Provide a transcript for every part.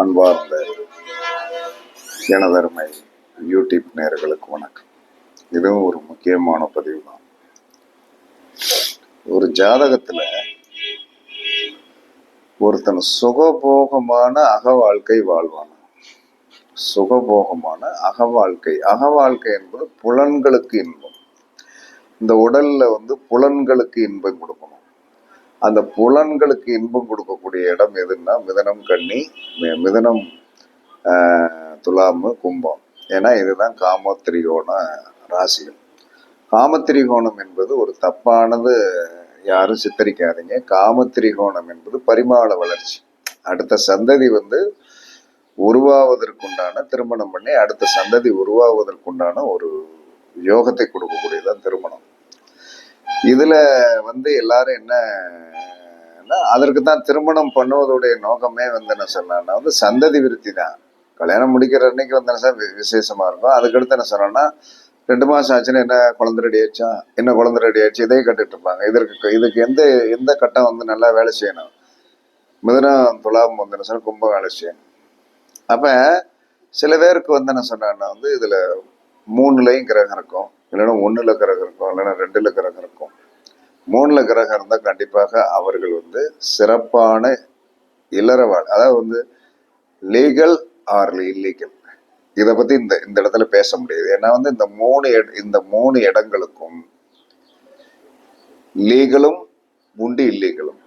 அன்பார்ந்த எனதருமை யூடியூப் நேர்களுக்கு வணக்கம். இதுவும் ஒரு முக்கியமான பதிவு தான் ஒரு ஜாதகத்தில் ஒருத்தன் சுகபோகமான அக வாழ்க்கை வாழ்வான. சுகபோகமான அக வாழ்க்கை அக வாழ்க்கை என்பது புலன்களுக்கு இன்பம். இந்த உடல்ல வந்து புலன்களுக்கு இன்பம் கொடுக்கணும். அந்த புலன்களுக்கு இன்பம் கொடுக்கக்கூடிய இடம் எதுன்னா மிதனம் கண்ணி மி- மிதனம் துலாமு கும்பம். ஏன்னா இதுதான் காமத்திரிகோண ராசிகள். காமத்திரிகோணம் என்பது ஒரு தப்பானது யாரும் சித்தரிக்காதீங்க. காமத்திரிகோணம் என்பது பரிமாள வளர்ச்சி. அடுத்த சந்ததி வந்து உருவாவதற்குண்டான திருமணம் பண்ணி அடுத்த சந்ததி உருவாவதற்குண்டான ஒரு யோகத்தை கொடுக்கக்கூடியதான் திருமணம். இதுல வந்து எல்லாரும் என்ன அதற்கு தான் திருமணம் பண்ணுவதுடைய நோக்கமே வந்து என்ன சொன்னா வந்து சந்ததி விருத்தி தான். கல்யாணம் முடிக்கிற அன்னைக்கு வந்து என்ன சார் வி- விசேஷமா இருக்கும். அதுக்கடுத்து என்ன சொன்னோம்னா ரெண்டு மாசம் ஆச்சுன்னா என்ன குழந்தை ரெடி ஆச்சா என்ன குழந்தை ரெடி ஆச்சு இதே கட்டுட்டு இருப்பாங்க. இதற்கு இதுக்கு எந்த எந்த கட்டம் வந்து நல்லா வேலை செய்யணும்? மிதனம் துலாம் வந்து என்ன சொன்னால் கும்பம் வேலை செய்யணும். அப்ப சில பேருக்கு வந்து என்ன சொன்னாங்கன்னா வந்து இதுல மூணுலையும் கிரகம் இருக்கும். இல்லைன்னா ஒன்றில் கிரகம் இருக்கும் இல்லைன்னா ரெண்டில் கிரகம் இருக்கும். மூணுல கிரகம் இருந்தால் கண்டிப்பாக அவர்கள் வந்து சிறப்பான இல்லறவாழ் அதாவது வந்து லீகல் ஆர் இல்லீகல் இதை பற்றி இந்த இந்த இடத்துல பேச முடியாது. ஏன்னா வந்து இந்த மூணு இந்த மூணு இடங்களுக்கும் லீகலும் உண்டு இல்லீகலும்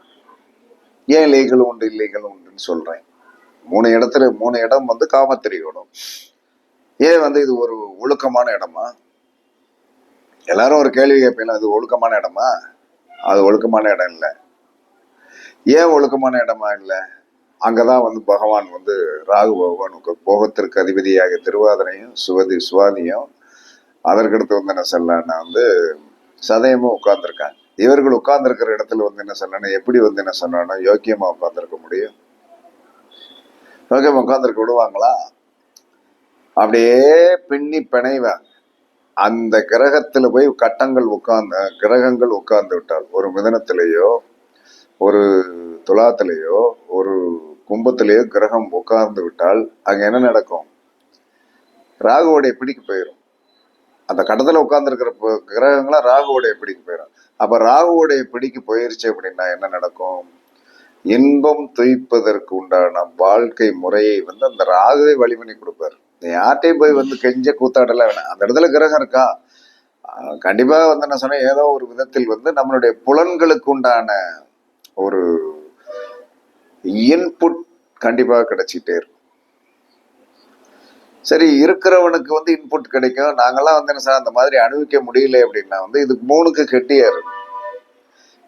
ஏன் லீகலும் உண்டு இல்லீகலும் உண்டுன்னு சொல்கிறேன் மூணு இடத்துல மூணு இடம் வந்து காமத்திரியோடம். ஏன் வந்து இது ஒரு ஒழுக்கமான இடமா? எல்லாரும் ஒரு கேள்வி கேட்பீங்க அது ஒழுக்கமான இடமா? அது ஒழுக்கமான இடம் இல்லை. ஏன் ஒழுக்கமான இடமா இல்லை? அங்கதான் வந்து பகவான் வந்து ராகு பகவானுக்கு போகத்திற்கு அதிபதியாக திருவாதிரையும் சுவதி சுவாதியும் அதற்கடுத்து வந்து என்ன சொல்லலாம்னா வந்து சதயமும் உட்கார்ந்துருக்காங்க. இவர்கள் உட்கார்ந்துருக்கிற இடத்துல வந்து என்ன சொல்லணும் எப்படி வந்து என்ன சொல்லணும் யோக்கியமா உட்கார்ந்துருக்க முடியும்? யோக்கியமா உட்கார்ந்துருக்க விடுவாங்களா? அப்படியே பின்னி பிணைவாங்க. அந்த கிரகத்தில் போய் கட்டங்கள் உட்கார்ந்து கிரகங்கள் உட்கார்ந்து விட்டால் ஒரு மிதனத்திலேயோ ஒரு துலாத்திலேயோ ஒரு கும்பத்திலேயோ கிரகம் உட்கார்ந்து விட்டால் அங்கே என்ன நடக்கும்? ராகுவோடைய பிடிக்கு போயிடும் அந்த கட்டத்தில் உட்கார்ந்துருக்கிற கிரகங்களா ராகுவோடைய பிடிக்கு போயிடும் அப்போ ராகுவோடைய பிடிக்கு போயிருச்சு அப்படின்னா என்ன நடக்கும்? இன்பம் துய்ப்பதற்கு உண்டான வாழ்க்கை முறையை வந்து அந்த ராகுவை வழிமணி கொடுப்பாரு. யார்கிட்டையும் யார்ட்டையும் போய் வந்து கெஞ்ச கூத்தாடலாம் வேணாம். அந்த இடத்துல கிரகம் இருக்கா? கண்டிப்பாக வந்து நான் சொன்னேன் ஏதோ ஒரு விதத்தில் வந்து நம்மளுடைய புலன்களுக்கு உண்டான ஒரு இன்புட் கண்டிப்பாக கிடைச்சிட்டே இருக்கும். சரி இருக்கிறவனுக்கு வந்து இன்புட் கிடைக்கும். நாங்கெல்லாம் வந்து என்ன சார் அந்த மாதிரி அனுபவிக்க முடியல அப்படின்னா வந்து இதுக்கு மூணுக்கு கெட்டியாரு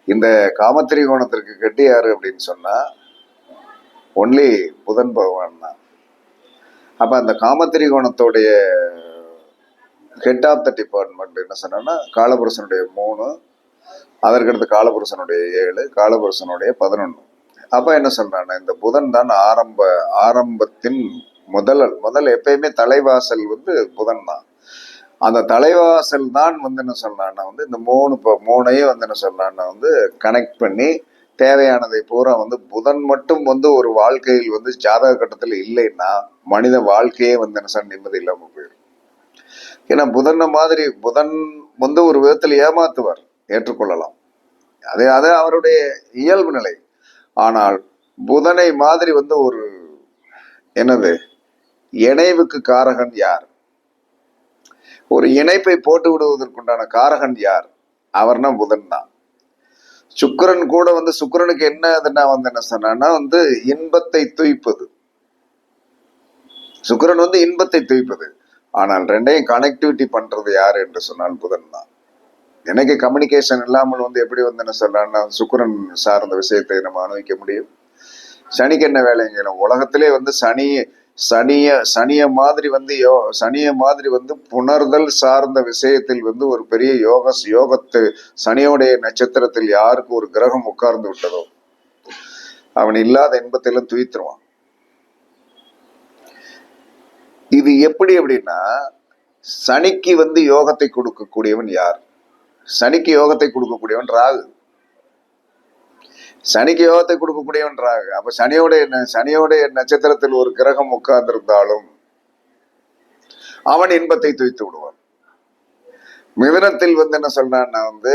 இந்த காமத்திரி கோணத்திற்கு கெட்டியாரு அப்படின்னு சொன்னா ஒன்லி புதன் பகவான் தான். அப்ப அந்த காமத்திரிகோணத்தோடைய ஹெட் ஆஃப் த டிபார்ட்மெண்ட் என்ன சொன்னா காலபுருஷனுடைய மூணு அதற்கடுத்து காலபுருஷனுடைய ஏழு காலபுருஷனுடைய பதினொன்று அப்ப என்ன சொல்கிறான்னா இந்த புதன் தான் ஆரம்ப ஆரம்பத்தின் முதல் முதல் எப்பயுமே தலைவாசல் வந்து புதன் தான். அந்த தலைவாசல் தான் வந்து என்ன சொல்றான்னா வந்து இந்த மூணு இப்போ மூணையும் வந்து என்ன சொல்றான்னா வந்து கனெக்ட் பண்ணி தேவையானதை பூரா வந்து புதன் மட்டும் வந்து ஒரு வாழ்க்கையில் வந்து ஜாதக கட்டத்தில் இல்லைன்னா மனித வாழ்க்கையே வந்து என்ன சார் நிம்மதி இல்லாமல் போயிடும். ஏன்னா புதனை மாதிரி புதன் வந்து ஒரு விதத்தில் ஏமாத்துவார் ஏற்றுக்கொள்ளலாம். அதே அது அவருடைய இயல்பு நிலை. ஆனால் புதனை மாதிரி வந்து ஒரு என்னது இணைவுக்கு காரகன் யார்? ஒரு இணைப்பை போட்டு விடுவதற்குண்டான காரகன் யார்? அவர்னா புதன் தான். சுக்கரன் கூட வந்து சுக்கரனுக்கு என்ன இதுன்னா வந்து என்ன சொன்னா வந்து இன்பத்தை துய்ப்பது. சுக்கிரன் வந்து இன்பத்தை துய்ப்பது ஆனால் ரெண்டையும் கனெக்டிவிட்டி பண்றது யார் என்று சொன்னால் புதன் தான். எனக்கு கம்யூனிகேஷன் இல்லாமல் வந்து எப்படி வந்து என்ன சொல்லலாம்னா சுக்கரன் சார்ந்த விஷயத்தை நம்ம அனுபவிக்க முடியும். சனிக்கு என்ன வேலைங்க உலகத்திலே வந்து சனி சனிய சனிய மாதிரி வந்து யோ சனிய மாதிரி வந்து புணர்தல் சார்ந்த விஷயத்தில் வந்து ஒரு பெரிய யோக யோகத்து சனியோடைய நட்சத்திரத்தில் யாருக்கு ஒரு கிரகம் உட்கார்ந்து விட்டதோ அவன் இல்லாத இன்பத்திலும் துய்த்துருவான். இது எப்படி அப்படின்னா சனிக்கு வந்து யோகத்தை கொடுக்கக்கூடியவன் யார்? சனிக்கு யோகத்தை கொடுக்கக்கூடியவன் ராகு. சனிக்கு யோகத்தை கொடுக்கக்கூடியவன் ராகு. அப்ப சனியோட என்ன சனியோட நட்சத்திரத்தில் ஒரு கிரகம் உட்கார்ந்திருந்தாலும் அவன் இன்பத்தை துய்த்து விடுவான். மிதனத்தில் வந்து என்ன சொல்றான்னா வந்து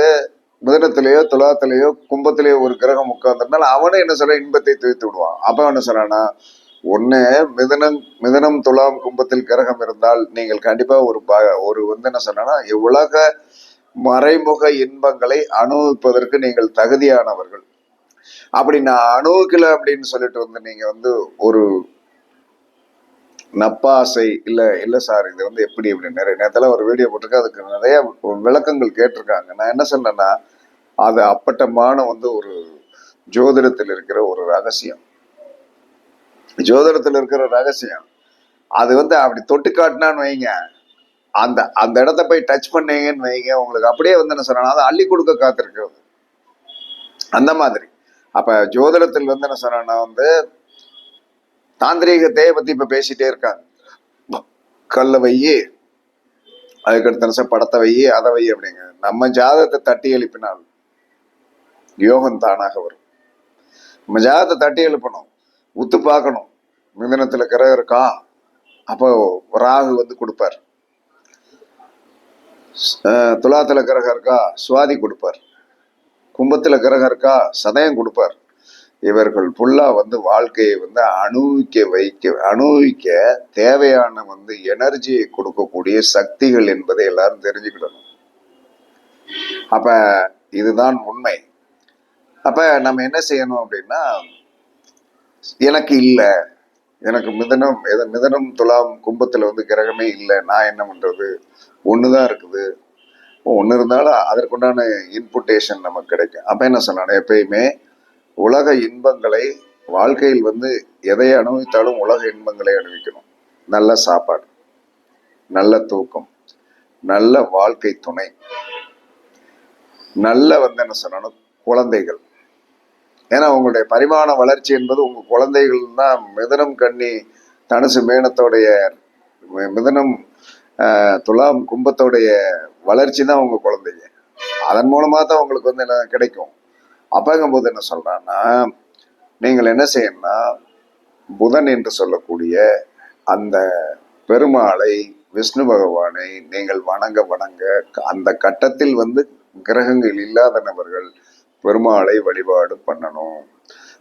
மிதனத்திலேயோ துலாத்திலேயோ கும்பத்திலேயோ ஒரு கிரகம் உட்கார்ந்திருந்தாலும் அவனும் என்ன சொல்ற இன்பத்தை துய்த்து விடுவான். அப்ப என்ன சொல்றான்னா ஒன்று மிதனம் மிதனம் துலாம் கும்பத்தில் கிரகம் இருந்தால் நீங்கள் கண்டிப்பாக ஒரு ப- ஒரு வந்து என்ன சொன்னா உலக மறைமுக இன்பங்களை அனுபவிப்பதற்கு நீங்கள் தகுதியானவர்கள். அப்படி நான் அணுகுக்கல அப்படின்னு சொல்லிட்டு வந்து நீங்க வந்து ஒரு நப்பாசை இல்ல இல்ல சார் இது வந்து எப்படி இப்படி நிறைய நேரத்துல ஒரு வீடியோ போட்டிருக்கேன் அதுக்கு நிறைய விளக்கங்கள் கேட்டிருக்காங்க. நான் என்ன சொன்னேன்னா அது அப்பட்டமான வந்து ஒரு ஜோதிடத்தில் இருக்கிற ஒரு ரகசியம். ஜோதிடத்தில் இருக்கிற ரகசியம். அது வந்து அப்படி தொட்டு காட்டினான்னு வைங்க. அந்த அந்த இடத்த போய் டச் பண்ணீங்கன்னு வைங்க. உங்களுக்கு அப்படியே வந்து என்ன சொன்னா அதை அள்ளி கொடுக்க காத்திருக்கிறது. அந்த மாதிரி. அப்ப ஜோதிடத்தில் வந்து என்ன சொன்னா வந்து தாந்திரீகத்தையே பத்தி இப்ப பேசிட்டே இருக்காங்க. கல்ல வையி அதுக்கடுத்த நிமிஷம் படத்தை வையி அதை வை அப்படிங்க. நம்ம ஜாதகத்தை தட்டி எழுப்பினால் யோகம் தானாக வரும். நம்ம ஜாதகத்தை தட்டி எழுப்பணும். உத்து பார்க்கணும். மிதனத்துல கிரகம் இருக்கா? அப்போ ராகு வந்து கொடுப்பார். துலாத்தில் துலாத்துல கிரகம் இருக்கா? சுவாதி கொடுப்பார். கும்பத்துல கிரகம் இருக்கா? சதயம் கொடுப்பார். இவர்கள் ஃபுல்லா வந்து வாழ்க்கையை வந்து அனுபவிக்க வைக்க அனுபவிக்க தேவையான வந்து எனர்ஜியை கொடுக்கக்கூடிய சக்திகள் என்பதை எல்லாரும் தெரிஞ்சுக்கிடணும். அப்ப இதுதான் உண்மை. அப்ப நம்ம என்ன செய்யணும் அப்படின்னா எனக்கு இல்லை. எனக்கு மிதனம் எதை மிதனம் துலாம் கும்பத்தில் வந்து கிரகமே இல்லை. நான் என்ன பண்றது? தான் இருக்குது. ஒன்று இருந்தாலும் அதற்குண்டான இன்புட்டேஷன் நமக்கு கிடைக்கும். அப்போ என்ன சொல்லணும் எப்பயுமே உலக இன்பங்களை வாழ்க்கையில் வந்து எதை அனுபவித்தாலும் உலக இன்பங்களை அனுபவிக்கணும். நல்ல சாப்பாடு நல்ல தூக்கம் நல்ல வாழ்க்கை துணை நல்ல வந்து என்ன சொல்லணும் குழந்தைகள். ஏன்னா உங்களுடைய பரிமாண வளர்ச்சி என்பது உங்க குழந்தைகள் தான் மிதனம் கண்ணி தனுசு மேனத்தோடைய மிதனம் துலாம் கும்பத்தோடைய வளர்ச்சி தான் உங்க குழந்தைங்க. அதன் மூலமா தான் உங்களுக்கு வந்து என்ன கிடைக்கும்? அப்பங்கும்போது என்ன சொல்றான்னா நீங்கள் என்ன செய்யணும்னா புதன் என்று சொல்லக்கூடிய அந்த பெருமாளை விஷ்ணு பகவானை நீங்கள் வணங்க வணங்க அந்த கட்டத்தில் வந்து கிரகங்கள் இல்லாத நபர்கள் பெருமாளை வழிபாடு பண்ணணும்.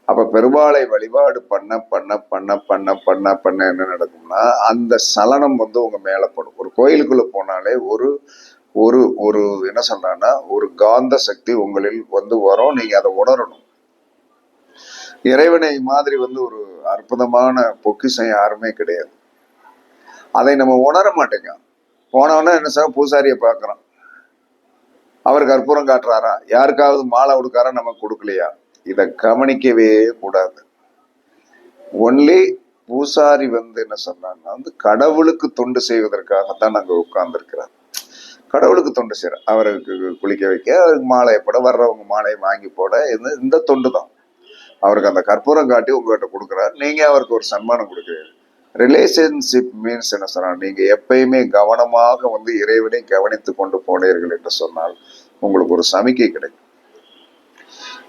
அப்ப பெருமாளை வழிபாடு பண்ண பண்ண பண்ண பண்ண பண்ண பண்ண என்ன நடக்கும்னா அந்த சலனம் வந்து உங்க மேலப்படும் ஒரு கோயிலுக்குள்ள போனாலே ஒரு ஒரு ஒரு என்ன சொல்றான்னா ஒரு காந்த சக்தி உங்களில் வந்து வரும். நீங்க அதை உணரணும். இறைவனை மாதிரி வந்து ஒரு அற்புதமான பொக்கிஷம் யாருமே கிடையாது. அதை நம்ம உணர மாட்டேங்க. போனவொடனே என்ன சார் பூசாரியை பார்க்குறோம் அவர் கற்பூரம் காட்டுறாரா? யாருக்காவது மாலை கொடுக்காரா நமக்கு கொடுக்கலையா? இதை கவனிக்கவே கூடாது. ஒன்லி பூசாரி வந்து என்ன சொன்னான்னா வந்து கடவுளுக்கு தொண்டு செய்வதற்காகத்தான் நாங்க உட்கார்ந்துருக்கிறார். கடவுளுக்கு தொண்டு செய்யறோம் அவருக்கு குளிக்க வைக்க அவருக்கு மாலையை போட வர்றவங்க மாலையை வாங்கி போட இந்த இந்த தொண்டு தான் அவருக்கு அந்த கற்பூரம் காட்டி உங்ககிட்ட கொடுக்குறாரு. நீங்க அவருக்கு ஒரு சன்மானம் கொடுக்குறீங்க. ரிலேஷன்ஷிப் மீன்ஸ் என்ன சொன்னா நீங்க எப்பயுமே கவனமாக வந்து இறைவனை கவனித்து கொண்டு போனீர்கள் என்று சொன்னால் உங்களுக்கு ஒரு சமிக்கை கிடைக்கும்.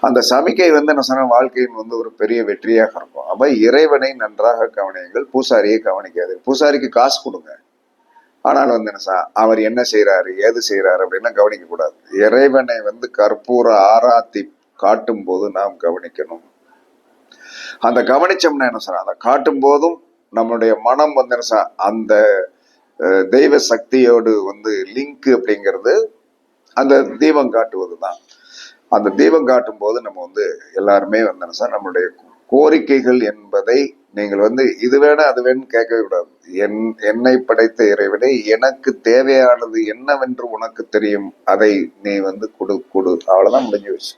அந்த சமிக்கை வந்து என்ன சொன்ன வாழ்க்கையின் வந்து ஒரு பெரிய வெற்றியாக இருக்கும். அப்ப இறைவனை நன்றாக கவனியுங்கள். பூசாரியை கவனிக்காது பூசாரிக்கு காசு கொடுங்க. ஆனால் வந்து என்ன சார் அவர் என்ன செய்யறாரு ஏது செய்யறாரு அப்படின்னா கவனிக்க கூடாது. இறைவனை வந்து கற்பூர ஆராத்தி காட்டும் போது நாம் கவனிக்கணும். அந்த கவனிச்சோம்னா என்ன சார் அதை காட்டும் போதும் நம்மளுடைய மனம் வந்து என்ன சார் அந்த தெய்வ சக்தியோடு வந்து லிங்க் அப்படிங்கிறது அந்த தீபம் காட்டுவது தான் அந்த தீபம் காட்டும் போது நம்ம வந்து எல்லாருமே வந்து சார் நம்மளுடைய கோரிக்கைகள் என்பதை நீங்கள் வந்து இது வேணும் அது வேணும் கேட்கவே கூடாது. என் என்னை படைத்த இறைவனை எனக்கு தேவையானது என்னவென்று உனக்கு தெரியும் அதை நீ வந்து கொடு கொடு. அவ்வளோதான் முடிஞ்சு வச்சு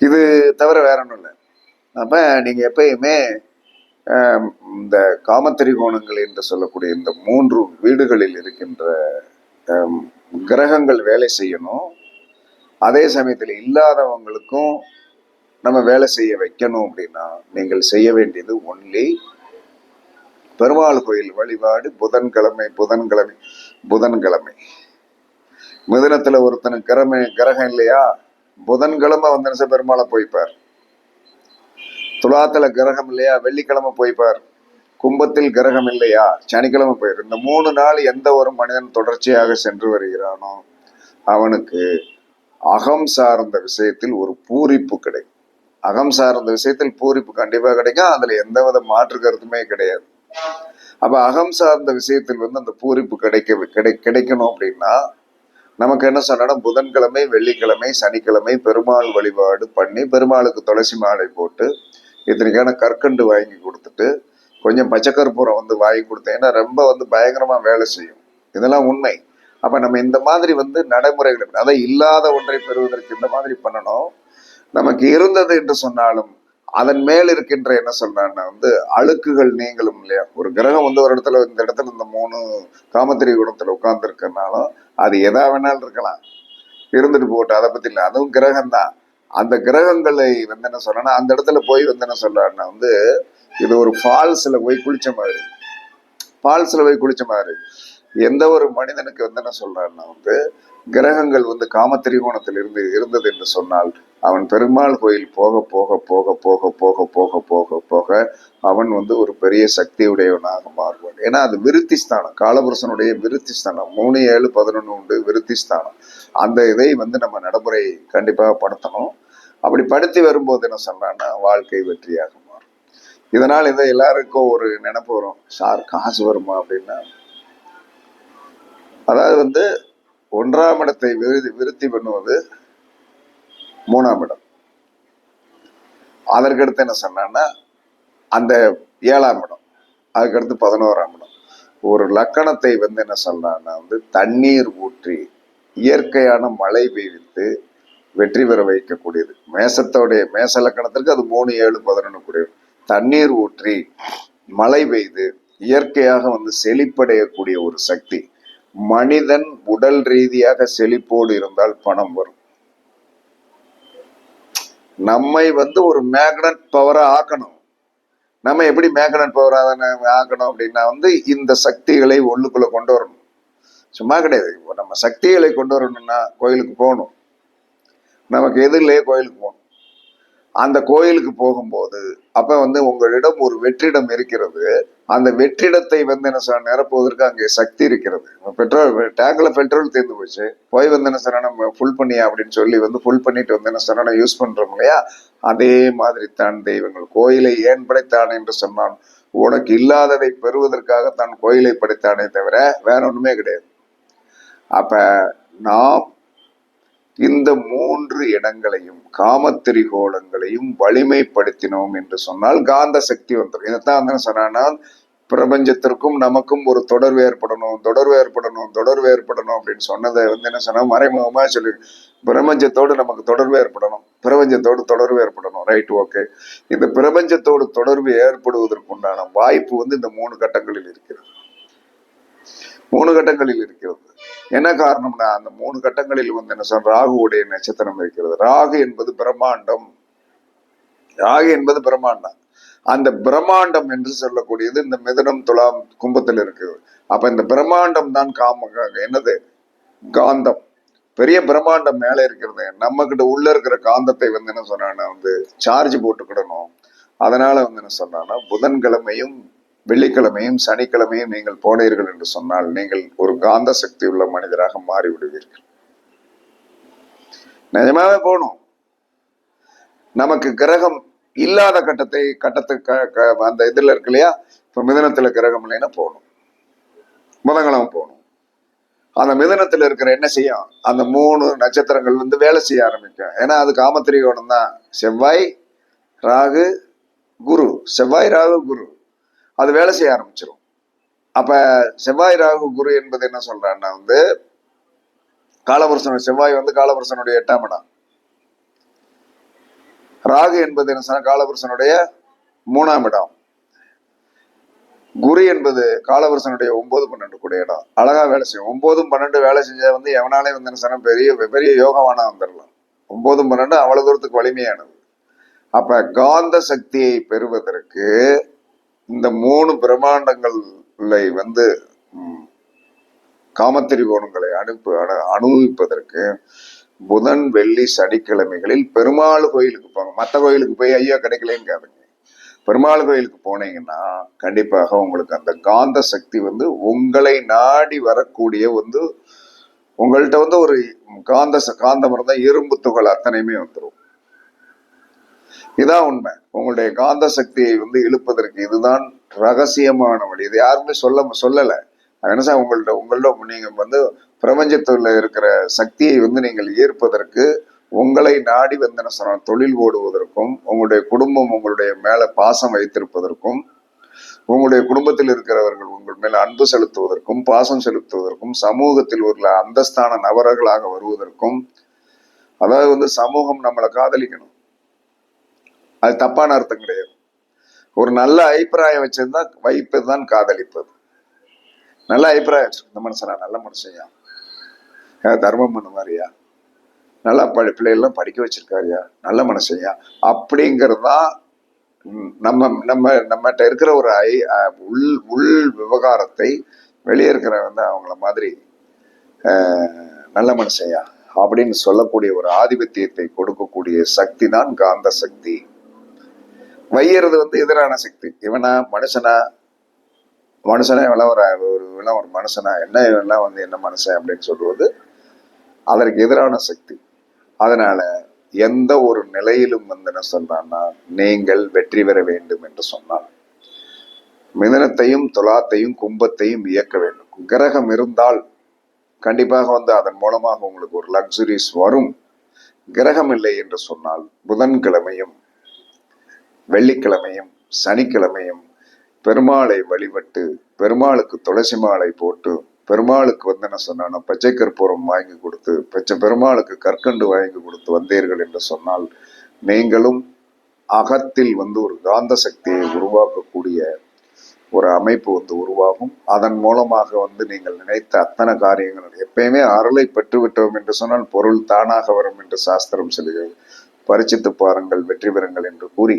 இது தவிர வேற ஒன்றும் இல்லை. அப்ப நீங்க எப்பயுமே இந்த காமத்திரிகோணங்கள் என்று சொல்லக்கூடிய இந்த மூன்று வீடுகளில் இருக்கின்ற கிரகங்கள் வேலை செய்யணும். அதே சமயத்தில் இல்லாதவங்களுக்கும் நம்ம வேலை செய்ய வைக்கணும் அப்படின்னா நீங்கள் செய்ய வேண்டியது ஒன்லி பெருமாள் கோயில் வழிபாடு புதன்கிழமை புதன்கிழமை புதன்கிழமை. மிதனத்தில் ஒருத்தனுக்கு கிரமை கிரகம் இல்லையா? புதன்கிழமை வந்து பெருமாளை போய்ப்பார். துலாத்துல கிரகம் இல்லையா? வெள்ளிக்கிழமை போய்ப்பார். கும்பத்தில் கிரகம் இல்லையா? சனிக்கிழமை போயிரு. இந்த மூணு நாள் எந்த ஒரு மனிதன் தொடர்ச்சியாக சென்று வருகிறானோ அவனுக்கு அகம் சார்ந்த விஷயத்தில் ஒரு பூரிப்பு கிடைக்கும். அகம் சார்ந்த விஷயத்தில் பூரிப்பு கண்டிப்பா கிடைக்கும். அதுல எந்த வித மாற்று கருத்துமே கிடையாது. அப்ப அகம் சார்ந்த விஷயத்தில் வந்து அந்த பூரிப்பு கிடைக்க கிடை கிடைக்கணும் அப்படின்னா நமக்கு என்ன சொன்னா புதன்கிழமை வெள்ளிக்கிழமை சனிக்கிழமை பெருமாள் வழிபாடு பண்ணி பெருமாளுக்கு துளசி மாலை போட்டு இத்தனைக்கான கற்கண்டு வாங்கி கொடுத்துட்டு கொஞ்சம் பச்சைக்கற்பூரம் வந்து வாங்கி கொடுத்தீங்கன்னா ரொம்ப வந்து பயங்கரமா வேலை செய்யும். இதெல்லாம் உண்மை. அப்ப நம்ம இந்த மாதிரி வந்து நடைமுறைகள் அதை இல்லாத ஒன்றை பெறுவதற்கு இந்த மாதிரி பண்ணணும். நமக்கு இருந்தது என்று சொன்னாலும் அதன் மேல் இருக்கின்ற என்ன சொல்றான்னா வந்து அழுக்குகள் நீங்களும் இல்லையா? ஒரு கிரகம் வந்து ஒரு இடத்துல இந்த இடத்துல இந்த மூணு காமத்திரி குணத்துல உட்கார்ந்து இருக்கனாலும் அது எதா வேணாலும் இருக்கலாம். இருந்துட்டு போட்டு அதை பத்தி இல்லை. அதுவும் கிரகம் தான் அந்த கிரகங்களை வந்து என்ன சொல்றேன்னா அந்த இடத்துல போய் வந்து என்ன சொல்றாருன்னா வந்து இது ஒரு ஃபால்ஸில் போய் குளிச்ச மாதிரி. ஃபால்ஸில் போய் குளிச்ச மாதிரி. எந்த ஒரு மனிதனுக்கு வந்து என்ன சொல்றாருன்னா வந்து கிரகங்கள் வந்து காமத்திரிகோணத்தில் இருந்து இருந்தது என்று சொன்னால் அவன் பெருமாள் கோயில் போக போக போக போக போக போக போக போக அவன் வந்து ஒரு பெரிய சக்தியுடையவனாக மாறுவான். ஏன்னா அது விருத்தி ஸ்தானம் காலபுருஷனுடைய விருத்தி ஸ்தானம் மூணு ஏழு பதினொன்று உண்டு விருத்தி ஸ்தானம் அந்த இதை வந்து நம்ம நடைமுறை கண்டிப்பாக படுத்தணும். அப்படி படுத்தி வரும்போது என்ன சொல்றான்னா வாழ்க்கை வெற்றியாக இதனால் இதை எல்லாருக்கும் ஒரு நினைப்பு வரும். சார் காசு வருமா? அப்படின்னா அதாவது வந்து ஒன்றாம் இடத்தை விருதி விருத்தி பண்ணுவது மூணாம் இடம். அதற்கடுத்து என்ன சொன்னான்னா அந்த ஏழாம் இடம் அதுக்கடுத்து பதினோராம் இடம். ஒரு லக்கணத்தை வந்து என்ன சொல்றான்னா வந்து தண்ணீர் ஊற்றி இயற்கையான மழை பெய்வித்து வெற்றி பெற வைக்கக்கூடியது. மேசத்தோடைய மேச லக்கணத்திற்கு அது மூணு ஏழு பதினொன்று கூடியது தண்ணீர் ஊற்றி மழை பெய்து இயற்கையாக வந்து செழிப்படையக்கூடிய ஒரு சக்தி. மனிதன் உடல் ரீதியாக செழிப்போடு இருந்தால் பணம் வரும். நம்மை வந்து ஒரு மேக்னட் பவரா ஆக்கணும். நம்ம எப்படி மேக்னட் பவரா ஆக்கணும் அப்படின்னா வந்து இந்த சக்திகளை உள்ளுக்குள்ள கொண்டு வரணும். சும்மா கிடையாது. இப்போ நம்ம சக்திகளை கொண்டு வரணும்னா கோயிலுக்கு போகணும். நமக்கு எது இல்லையே கோயிலுக்கு போகணும். அந்த கோயிலுக்கு போகும்போது அப்ப வந்து உங்களிடம் ஒரு வெற்றிடம் இருக்கிறது. அந்த வெற்றிடத்தை வந்து என்ன சார் நிரப்புவதற்கு அங்கே சக்தி இருக்கிறது. பெட்ரோல் டேங்க்ல பெட்ரோல் தீர்ந்து போச்சு. போய் வந்து என்ன சார் நம்ம ஃபுல் பண்ணியா அப்படின்னு சொல்லி வந்து ஃபுல் பண்ணிட்டு வந்து என்ன சார் யூஸ் பண்றோம் இல்லையா? அதே மாதிரி தான் தெய்வங்கள். கோயிலை ஏன் படைத்தான் என்று சொன்னான் உனக்கு இல்லாததை பெறுவதற்காக தான் கோயிலை படைத்தானே தவிர வேற ஒண்ணுமே கிடையாது. அப்ப நாம் இந்த மூன்று இடங்களையும் காமத்திரிகோணங்களையும் வலிமைப்படுத்தினோம் என்று சொன்னால் காந்த சக்தி வந்துடும். இதைத்தான் வந்து சொன்னா பிரபஞ்சத்திற்கும் நமக்கும் ஒரு தொடர்பு ஏற்படணும் தொடர்பு ஏற்படணும் தொடர்பு ஏற்படணும் அப்படின்னு சொன்னதை வந்து என்ன சொன்னா மறைமுகமா சொல்லி பிரபஞ்சத்தோடு நமக்கு தொடர்பு ஏற்படணும். பிரபஞ்சத்தோடு தொடர்பு ஏற்படணும். ரைட் ஓகே இந்த பிரபஞ்சத்தோடு தொடர்பு ஏற்படுவதற்குண்டான வாய்ப்பு வந்து இந்த மூணு கட்டங்களில் இருக்கிறது. மூணு கட்டங்களில் இருக்கிறது. என்ன காரணம்னா அந்த மூணு கட்டங்களில் வந்து என்ன சொல்ற ராகுவுடைய நட்சத்திரம் இருக்கிறது. ராகு என்பது பிரம்மாண்டம். ராகு என்பது பிரம்மாண்டம். அந்த பிரம்மாண்டம் என்று சொல்லக்கூடியது இந்த மிதனம் துலாம் கும்பத்தில் இருக்குது. அப்ப இந்த பிரம்மாண்டம் தான் காம என்னது? காந்தம். பெரிய பிரம்மாண்டம் மேலே இருக்கிறது. நம்ம கிட்ட உள்ள இருக்கிற காந்தத்தை வந்து என்ன சொன்னான்னா வந்து சார்ஜ் போட்டுக்கிடணும். அதனால வந்து என்ன சொன்னா புதன்கிழமையும் வெள்ளிக்கிழமையும் சனிக்கிழமையும் நீங்கள் போனீர்கள் என்று சொன்னால் நீங்கள் ஒரு காந்த சக்தி உள்ள மனிதராக மாறி விடுவீர்கள் நிஜமாவே போகணும். நமக்கு கிரகம் இல்லாத கட்டத்தை கட்டத்துக்கு அந்த இதுல இருக்கு இல்லையா? இப்ப மிதனத்துல கிரகம் இல்லைன்னா போகணும். புதன்கிழமை போகணும். அந்த மிதனத்துல இருக்கிற என்ன செய்யும்? அந்த மூணு நட்சத்திரங்கள் வந்து வேலை செய்ய ஆரம்பிக்கும். ஏன்னா அது காமத்திரிகோணம் தான் செவ்வாய் ராகு குரு. செவ்வாய் ராகு குரு. அது வேலை செய்ய ஆரம்பிச்சிடும் அப்ப செவ்வாய் ராகு குரு என்பது என்ன சொல்றான்னா வந்து காலபுருஷனுடைய செவ்வாய் வந்து காலபுருஷனுடைய எட்டாம் இடம். ராகு என்பது என்ன சொன்னா காலபுருஷனுடைய மூணாம் இடம். குரு என்பது காலபுருஷனுடைய ஒன்பது பன்னெண்டு கூட இடம். அழகா வேலை செய்யும். ஒன்பதும் பன்னெண்டு வேலை செஞ்சா வந்து எவனாலே வந்து என்ன பெரிய பெரிய யோகவானா வந்துடலாம் ஒன்பதும் பன்னெண்டு அவ்வளவு தூரத்துக்கு வலிமையானது. அப்ப காந்த சக்தியை பெறுவதற்கு இந்த மூணு பிரம்மாண்டங்களை வந்து காமத்திரிகோணங்களை அனுப்பு அனு- அனுபவிப்பதற்கு புதன் வெள்ளி சனிக்கிழமைகளில் பெருமாள் கோயிலுக்கு போங்க. மற்ற கோயிலுக்கு போய் ஐயோ கிடைக்கலன்னு பெருமாள் கோயிலுக்கு போனீங்கன்னா கண்டிப்பாக உங்களுக்கு அந்த காந்த சக்தி வந்து உங்களை நாடி வரக்கூடிய வந்து உங்கள்கிட்ட வந்து ஒரு காந்த ச- காந்தம் இருந்தால் இரும்பு துகள் அத்தனையுமே வந்துடும் இதான் உண்மை. உங்களுடைய காந்த சக்தியை வந்து இழுப்பதற்கு இதுதான் ரகசியமான வழி. இது யாருமே சொல்ல சொல்லலை. என்ன சார் உங்கள்ட்ட உங்கள்ட்ட நீங்கள் வந்து பிரபஞ்சத்தில் இருக்கிற சக்தியை வந்து நீங்கள் ஈர்ப்பதற்கு உங்களை நாடி வந்து என்ன தொழில் ஓடுவதற்கும் உங்களுடைய குடும்பம் உங்களுடைய மேல பாசம் வைத்திருப்பதற்கும் உங்களுடைய குடும்பத்தில் இருக்கிறவர்கள் உங்கள் மேல் அன்பு செலுத்துவதற்கும் பாசம் செலுத்துவதற்கும் சமூகத்தில் உள்ள அந்தஸ்தான நபர்களாக வருவதற்கும் அதாவது வந்து சமூகம் நம்மளை காதலிக்கணும். அது தப்பான அர்த்தம் கிடையாது. ஒரு நல்ல அபிப்பிராயம் வச்சிருந்தா வைப்பது தான் காதலிப்பது. நல்ல அபிப்பிராயம் இந்த மனுஷனா? நல்ல மனுஷன்யா? தர்மம் பண்ண மாதிரியா நல்லா படி பிள்ளைகள்லாம் படிக்க வச்சிருக்காருயா? நல்ல மனுஷன்யா? அப்படிங்கிறது தான் நம்ம நம்ம நம்மகிட்ட இருக்கிற ஒரு ஐ உள் உள் விவகாரத்தை வெளியே இருக்கிற வந்து அவங்கள மாதிரி நல்ல மனுஷன்யா? அப்படின்னு சொல்லக்கூடிய ஒரு ஆதிபத்தியத்தை கொடுக்கக்கூடிய சக்தி தான் காந்த சக்தி. வையறது வந்து எதிரான சக்தி. இவனா மனுஷனா? மனுஷனா இவெல்லாம் ஒரு ஒரு இவெல்லாம் ஒரு மனுஷனா? என்ன இவெல்லாம் வந்து என்ன மனுஷன் அப்படின்னு சொல்றது? அதற்கு எதிரான சக்தி. அதனால எந்த ஒரு நிலையிலும் வந்து என்ன சொல்றான்னா நீங்கள் வெற்றி பெற வேண்டும் என்று சொன்னால். மிதனத்தையும் துலாத்தையும் கும்பத்தையும் இயக்க வேண்டும். கிரகம் இருந்தால் கண்டிப்பாக வந்து அதன் மூலமாக உங்களுக்கு ஒரு லக்ஸுரிஸ் வரும். கிரகம் இல்லை என்று சொன்னால் புதன்கிழமையும் வெள்ளிக்கிழமையும் சனிக்கிழமையும் பெருமாளை வழிபட்டு பெருமாளுக்கு துளசி மாலை போட்டு பெருமாளுக்கு வந்து என்ன சொன்னா பச்சை கற்பூரம் வாங்கி கொடுத்து பச்சை பெருமாளுக்கு கற்கண்டு வாங்கி கொடுத்து வந்தீர்கள் என்று சொன்னால் நீங்களும் அகத்தில் வந்து ஒரு காந்த சக்தியை உருவாக்கக்கூடிய ஒரு அமைப்பு வந்து உருவாகும். அதன் மூலமாக வந்து நீங்கள் நினைத்த அத்தனை காரியங்கள் எப்பயுமே அருளை பெற்றுவிட்டோம் என்று சொன்னால் பொருள் தானாக வரும் என்று சாஸ்திரம் சொல்லுகிறது பரிச்சித்து பாருங்கள் வெற்றி பெறுங்கள் என்று கூறி